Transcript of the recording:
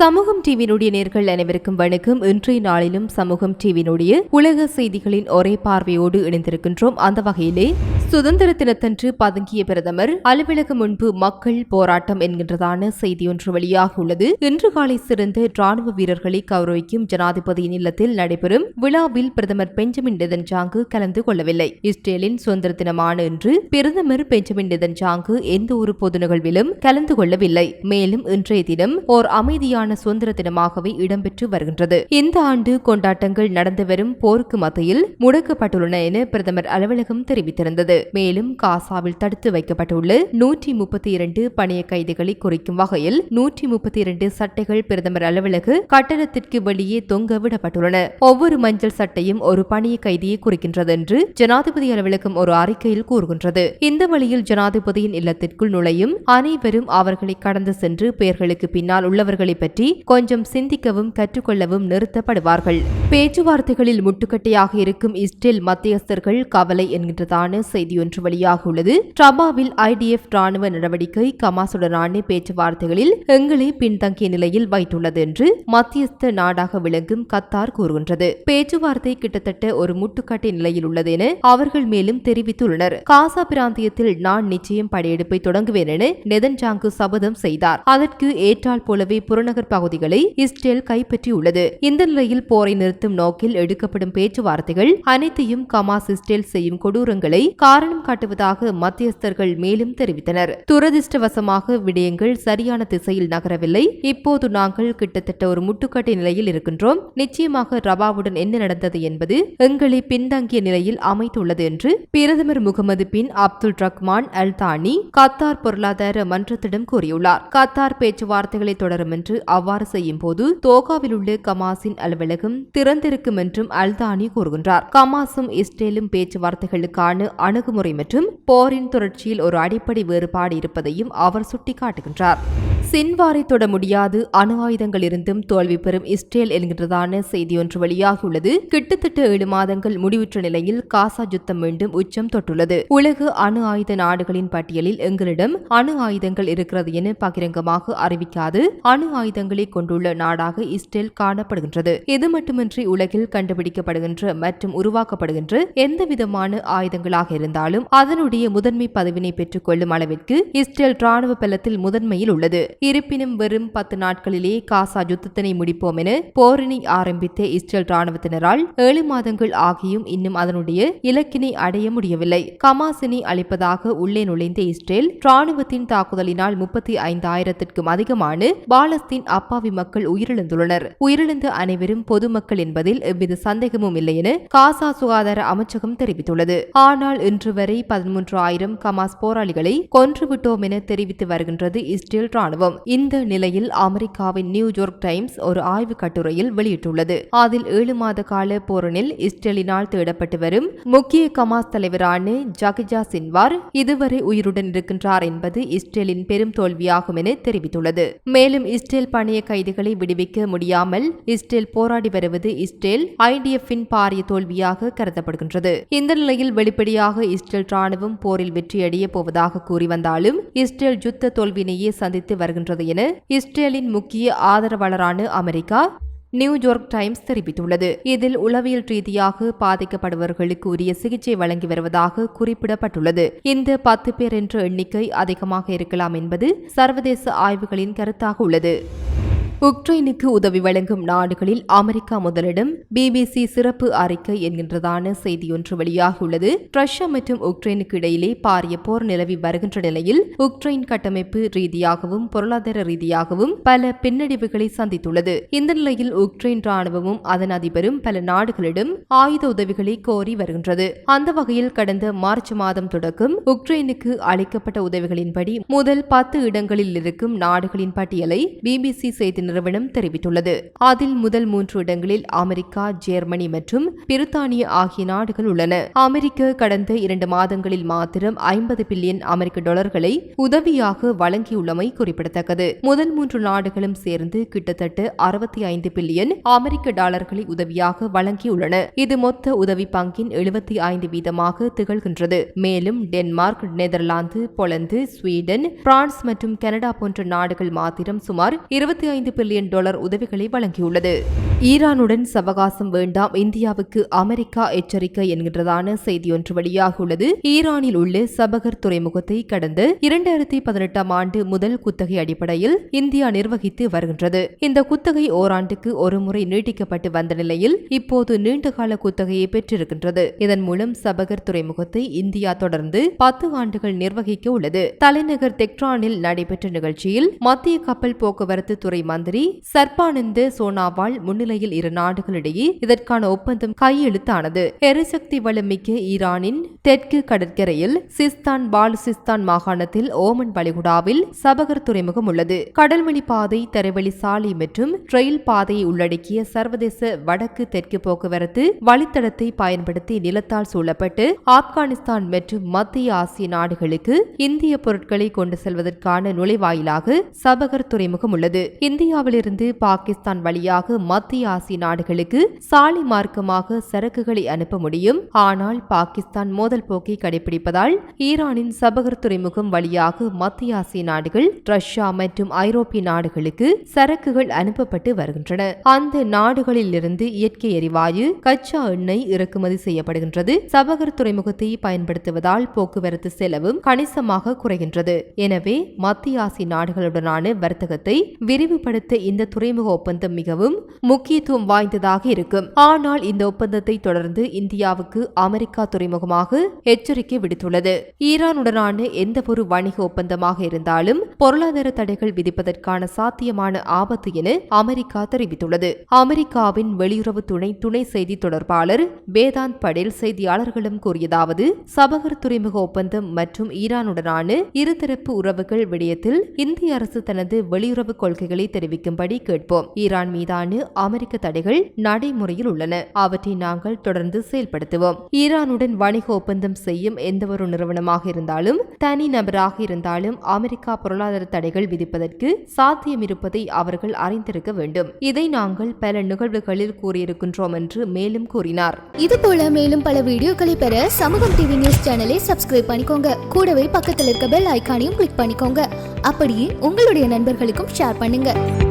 சமூகம் டிவியினுடைய நேர்கள் அனைவருக்கும் வணக்கம். இன்றைய நாளிலும் சமூகம் டிவியினுடைய உலக செய்திகளின் ஒரே பார்வையோடு இணைந்திருக்கின்றோம். அந்த வகையிலே சுதந்திர தினத்தன்று பதுங்கிய பிரதமர் அலுவலகம் முன்பு மக்கள் போராட்டம் என்கின்றதான செய்தி ஒன்று வெளியாகியுள்ளது. இன்று காலை சிறந்த ராணுவ வீரர்களை கௌரவிக்கும் ஜனாதிபதியின் இல்லத்தில் நடைபெறும் விழாவில் பிரதமர் பெஞ்சமின் நெதன்ஜாங்கு கலந்து கொள்ளவில்லை. இஸ்ரேலின் சுதந்திர தினமான இன்று பிரதமர் பெஞ்சமின் நெதன்ஜாங்கு எந்த ஒரு பொது நிகழ்விலும் கலந்து கொள்ளவில்லை. மேலும் இன்றைய தினம் ஓர் அமைதியான சுதந்திர தினமாகவே இடம்பெற்று வருகின்றது. இந்த ஆண்டு கொண்டாட்டங்கள் நடந்து வரும் போருக்கு மத்தியில் முடக்கப்பட்டுள்ளன என பிரதமர் அலுவலகம் தெரிவித்திருந்தது. மேலும் காசாவில் தடுத்து வைக்கப்பட்டுள்ள நூற்றி முப்பத்தி இரண்டு பணிய கைதிகளை குறிக்கும் வகையில் நூற்றி முப்பத்தி இரண்டு சட்டைகள் பிரதமர் அலுவலக கட்டடத்திற்கு வெளியே தொங்க விடப்பட்டுள்ளன. ஒவ்வொரு மஞ்சள் சட்டையும் ஒரு பணிய கைதியை குறிக்கின்றது என்று ஜனாதிபதி அலுவலகம் ஒரு அறிக்கையில் கூறுகின்றது. இந்த வழியில் ஜனாதிபதியின் இல்லத்திற்குள் நுழையும் அனைவரும் அவர்களை கடந்து சென்று பெயர்களுக்கு பின்னால் உள்ளவர்களை பற்றி கொஞ்சம் சிந்திக்கவும் கற்றுக்கொள்ளவும் நிறுத்தப்படுவார்கள். பேச்சுவார்த்தைகளில் முட்டுக்கட்டையாக இருக்கும் இஸ்ரேல் மத்தியஸ்தர்கள் கவலை என்கின்றதான செய்தி. ஒன்று வெளியாகியுள்ளது ட்ரபாவில் ஐடிஎஃப் ராணுவ நடவடிக்கை கமாசுடனான பேச்சுவார்த்தைகளில் எங்களை பின்தங்கிய நிலையில் வைத்துள்ளது என்று மத்தியஸ்த நாடாக விளங்கும் கத்தார் கூறுகின்றது. பேச்சுவார்த்தை கிட்டத்தட்ட ஒரு முட்டுக்கட்டை நிலையில் உள்ளது என அவர்கள் மேலும் தெரிவித்துள்ளனர். காசா பிராந்தியத்தில் நான் நிச்சயம் படையெடுப்பை தொடங்குவேன் என நெதன்ஜாங்கு சபதம் செய்தார். அதற்கு ஏற்றால் போலவே புறநகர் பகுதிகளை இஸ்ரேல் கைப்பற்றியுள்ளது. இந்த நிலையில் போரை நிறுத்தும் நோக்கில் எடுக்கப்படும் பேச்சுவார்த்தைகள் அனைத்தையும் கமாஸ் இஸ்ரேல் செய்யும் கொடூரங்களை காரணம் காட்டுவதாக மத்தியஸ்தர்கள் மேலும் தெரிவித்தனர். துரதிருஷ்டவசமாக விடயங்கள் சரியான திசையில் நகரவில்லை. இப்போது நாங்கள் கிட்டத்தட்ட ஒரு முட்டுக்கட்டை நிலையில் இருக்கின்றோம். நிச்சயமாக ரபாவுடன் என்ன நடந்தது என்பது எங்களை பின்தங்கிய நிலையில் அமைத்துள்ளது என்று பிரதமர் Mohammed bin Abdul Rahman Al Thani Qatar பொருளாதார மன்றத்திடம் கூறியுள்ளார். கத்தார் பேச்சுவார்த்தைகளை தொடரும் என்று அவ்வாறு செய்யும் போது தோகாவில் உள்ள கமாஸின் அலுவலகம் திறந்திருக்கும் என்றும் அல்தானி கூறுகின்றார். கமாஸும் இஸ்ரேலும் பேச்சுவார்த்தைகளுக்கான அணுகு அணுகுமுறை மற்றும் போரின் தொடர்ச்சியில் ஒரு அடிப்படை வேறுபாடு இருப்பதையும் அவர் சுட்டிக்காட்டுகின்றார். சின்வாரை தொட முடியாது அணு ஆயுதங்கள் இருந்தும் தோல்வி பெறும் இஸ்ரேல் என்கின்றதான செய்தி ஒன்று வெளியாகியுள்ளது. கிட்டத்தட்ட ஏழு மாதங்கள் முடிவுற்ற நிலையில் காசா யுத்தம் மீண்டும் உச்சம் தொட்டுள்ளது. உலக அணு ஆயுத நாடுகளின் பட்டியலில் எங்களிடம் அணு ஆயுதங்கள் இருக்கிறது என பகிரங்கமாக அறிவிக்காது. அணு ஆயுதங்களை கொண்டுள்ள நாடாக இஸ்ரேல் காணப்படுகின்றது. இது மட்டுமின்றி உலகில் கண்டுபிடிக்கப்படுகின்ற மற்றும் உருவாக்கப்படுகின்ற எந்தவிதமான ஆயுதங்களாக இருந்தால் இருந்தாலும் அதனுடைய முதன்மை பதவினை பெற்றுக் கொள்ளும் அளவிற்கு இஸ்ரேல் ராணுவ பலத்தில் முதன்மையில் உள்ளது. இருப்பினும் வெறும் பத்து நாட்களிலே காசா யுத்தத்தினை முடிப்போம் என போரினை ஆரம்பித்த இஸ்ரேல் ராணுவத்தினரால் ஏழு மாதங்கள் ஆகியும் இன்னும் அதனுடைய இலக்கினை அடைய முடியவில்லை. கமாசினை அளிப்பதாக உள்ளே நுழைந்த இஸ்ரேல் ராணுவத்தின் தாக்குதலினால் முப்பத்தி ஐந்தாயிரத்திற்கும் அதிகமான பாலஸ்தீன் அப்பாவி மக்கள் உயிரிழந்துள்ளனர். உயிரிழந்த அனைவரும் பொதுமக்கள் என்பதில் எவ்வித சந்தேகமும் இல்லை என காசா சுகாதார அமைச்சகம் தெரிவித்துள்ளது. ஆனால் இன்று வரை பதிமூன்று ஆயிரம் கமாஸ் போராளிகளை கொன்றுவிட்டோம் என தெரிவித்து வருகின்றது இஸ்ரேல் ராணுவம் இந்த நிலையில் அமெரிக்காவின் நியூயார்க் டைம்ஸ் ஒரு ஆய்வு கட்டுரையில் வெளியிட்டுள்ளது. அதில் ஏழு மாத கால போரனில் இஸ்ரேலினால் தேடப்பட்டு வரும் முக்கிய கமாஸ் தலைவரான ஜகிஜா சின்வார் இதுவரை உயிருடன் இருக்கின்றார் என்பது இஸ்ரேலின் பெரும் தோல்வியாகும் என தெரிவித்துள்ளது. மேலும் இஸ்ரேல் பணிய கைதிகளை விடுவிக்க முடியாமல் இஸ்ரேல் போராடி வருவது இஸ்ரேல் ஐடிஎஃப்பின் பாரிய தோல்வியாக கருதப்படுகின்றது. இந்த நிலையில் வெளிப்படையாக இஸ்ரேல் ராணுவம் போரில் வெற்றியடைய போவதாக கூறி வந்தாலும் இஸ்ரேல் யுத்த தோல்வியினையே சந்தித்து வருகின்றது என இஸ்ரேலின் முக்கிய ஆதரவாளரான அமெரிக்கா நியூயார்க் டைம்ஸ் தெரிவித்துள்ளது. இதில் உளவியல் ரீதியாக பாதிக்கப்படுபவர்களுக்கு உரிய சிகிச்சை வழங்கி வருவதாக குறிப்பிடப்பட்டுள்ளது. இந்த பத்து பேர் என்ற எண்ணிக்கை அதிகமாக இருக்கலாம் என்பது சர்வதேச ஆய்வுகளின் கருத்தாக உள்ளது. உக்ரைனுக்கு உதவி வழங்கும் நாடுகளில் அமெரிக்கா முதலிடம் பிபிசி சிறப்பு அறிக்கை என்கின்றதான செய்தியொன்று வெளியாகியுள்ளது. ரஷ்யா மற்றும் உக்ரைனுக்கு இடையிலே பாரிய போர் நிலவி வருகின்ற நிலையில் உக்ரைன் கட்டமைப்பு ரீதியாகவும் பொருளாதார ரீதியாகவும் பல பின்னடைவுகளை சந்தித்துள்ளது. இந்த நிலையில் உக்ரைன் ராணுவமும் அதன் அதிபரும் பல நாடுகளிடம் ஆயுத உதவிகளை கோரி வருகின்றது. அந்த வகையில் கடந்த மார்ச் மாதம் தொடக்கம் உக்ரைனுக்கு அளிக்கப்பட்ட உதவிகளின்படி முதல் பத்து இடங்களில் இருக்கும் நாடுகளின் பட்டியலை பிபிசி செய்தி நிறுவனம் தெரிவித்துள்ளது. அதில் முதல் மூன்று இடங்களில் அமெரிக்கா ஜெர்மனி மற்றும் பிரித்தானிய ஆகிய நாடுகள் உள்ளன. அமெரிக்க கடந்த இரண்டு மாதங்களில் மாத்திரம் ஐம்பது பில்லியன் அமெரிக்க டாலர்களை உதவியாக வழங்கியுள்ளமை குறிப்பிடத்தக்கது. முதல் மூன்று நாடுகளும் சேர்ந்து கிட்டத்தட்ட அறுபத்தி ஐந்து பில்லியன் அமெரிக்க டாலர்களை உதவியாக வழங்கியுள்ளன. இது மொத்த உதவி பங்கின் எழுபத்தி ஐந்து வீதமாக திகழ்கின்றது. மேலும் Denmark Netherlands Poland Sweden France மற்றும் கனடா போன்ற நாடுகள் மாத்திரம் சுமார் இருபத்தி ஐந்து பில்லியன் டாலர் உதவிகளை வழங்கியுள்ளது. ஈரானுடன் சவகாசம் வேண்டாம் இந்தியாவுக்கு அமெரிக்கா எச்சரிக்கை என்கின்றதான செய்தி ஒன்று வெளியாகியுள்ளது. ஈரானில் உள்ள சபகர் துறைமுகத்தை கடந்த இரண்டாயிரத்தி பதினெட்டாம் ஆண்டு முதல் குத்தகை அடிப்படையில் இந்தியா நிர்வகித்து வருகின்றது. இந்த குத்தகை ஓராண்டுக்கு ஒருமுறை நீட்டிக்கப்பட்டு வந்த நிலையில் இப்போது நீண்டகால குத்தகையை பெற்றிருக்கின்றது. இதன் மூலம் சபகர் துறைமுகத்தை இந்தியா தொடர்ந்து பத்து ஆண்டுகள் நிர்வகிக்க உள்ளது. தலைநகர் தெக்ரானில் நடைபெற்ற நிகழ்ச்சியில் மத்திய கப்பல் போக்குவரத்து துறை மந்திரி சர்பானந்த சோனாவால் முன்னிலையில் இரு நாடுகளிடையே இதற்கான ஒப்பந்தம் கையெழுத்தானது. எரிசக்தி வளமிக்க ஈரானின் தெற்கு கடற்கரையில் சிஸ்தான் பாலுசிஸ்தான் மாகாணத்தில் ஓமன் வளைகுடாவில் சபகர் துறைமுகம் உள்ளது. கடல்வழி பாதை தரைவழி சாலை மற்றும் ரயில் பாதையை உள்ளடக்கிய சர்வதேச வடக்கு தெற்கு போக்குவரத்து வழித்தடத்தை பயன்படுத்தி நிலத்தால் சூழப்பட்டு ஆப்கானிஸ்தான் மற்றும் மத்திய ஆசிய நாடுகளுக்கு இந்திய பொருட்களை கொண்டு செல்வதற்கான நுழைவாயிலாக சபகர் துறைமுகம் உள்ளது. இந்தியாவிலிருந்து பாகிஸ்தான் வழியாக மத்திய ஆசிய நாடுகளுக்கு சாலை மார்க்கமாக சரக்குகளை அனுப்ப முடியும். ஆனால் பாகிஸ்தான் மோதல் போக்கை கடைபிடிப்பதால் ஈரானின் சபகர் துறைமுகம் வழியாக மத்திய ஆசிய நாடுகள் ரஷ்யா மற்றும் ஐரோப்பிய நாடுகளுக்கு சரக்குகள் அனுப்பப்பட்டு வருகின்றன. அந்த நாடுகளிலிருந்து இயற்கை எரிவாயு கச்சா எண்ணெய் இறக்குமதி செய்யப்படுகின்றது. சபகர் துறைமுகத்தை பயன்படுத்துவதால் போக்குவரத்து செலவும் கணிசமாக குறைகின்றது. எனவே மத்திய ஆசிய நாடுகளுடனான வர்த்தகத்தை விரிவுபடுத்த இந்த துறைமுக ஒப்பந்தம் மிகவும் முக்கிய முக்கியத்துவம் வாய்ந்ததாக இருக்கும். ஆனால் இந்த ஒப்பந்தத்தை தொடர்ந்து இந்தியாவுக்கு அமெரிக்கா துறைமுகமாக எச்சரிக்கை விடுத்துள்ளது. ஈரானுடனான எந்த ஒரு வணிக ஒப்பந்தமாக இருந்தாலும் பொருளாதார தடைகள் விதிப்பதற்கான சாத்தியமான ஆபத்து என அமெரிக்கா தெரிவித்துள்ளது. அமெரிக்காவின் வெளியுறவு துணை துணை செய்தி தொடர்பாளர் வேதாந்த் படேல் செய்தியாளர்களிடம் கூறியதாவது சபகர் துறைமுக ஒப்பந்தம் மற்றும் ஈரானுடனான இருதரப்பு உறவுகள் விடயத்தில் இந்திய அரசு தனது வெளியுறவு கொள்கைகளை தெரிவிக்கும்படி கேட்போம். ஈரான் மீதான அமெரிக்க தடைகள் நடைமுறையில் உள்ளன. அவற்றை நாங்கள் தொடர்ந்து செயல்படுத்துவோம். ஈரானுடன் வணிக ஒப்பந்தம் செய்யும் எந்தவொரு நிறுவனமாக இருந்தாலும் தனி நபராக இருந்தாலும் அமெரிக்கா பொருளாதார தடைகள் விதிப்பதற்கு சாத்தியம் இருப்பதை அவர்கள் அறிந்திருக்க வேண்டும். இதை நாங்கள் பல நிகழ்வுகளில் கூறியிருக்கின்றோம் என்று மேலும் கூறினார். இது போல மேலும் பல வீடியோக்களை பெற சமூகம் டிவி நியூஸ் சேனலை சப்ஸ்கிரைப் பண்ணிக்கோங்க. கூடவே பக்கத்தில் இருக்க பெல் ஐக்கானையும் கிளிக் பண்ணிக்கோங்க. அப்படியே உங்களுடைய நண்பர்களுக்கும் ஷேர் பண்ணுங்க.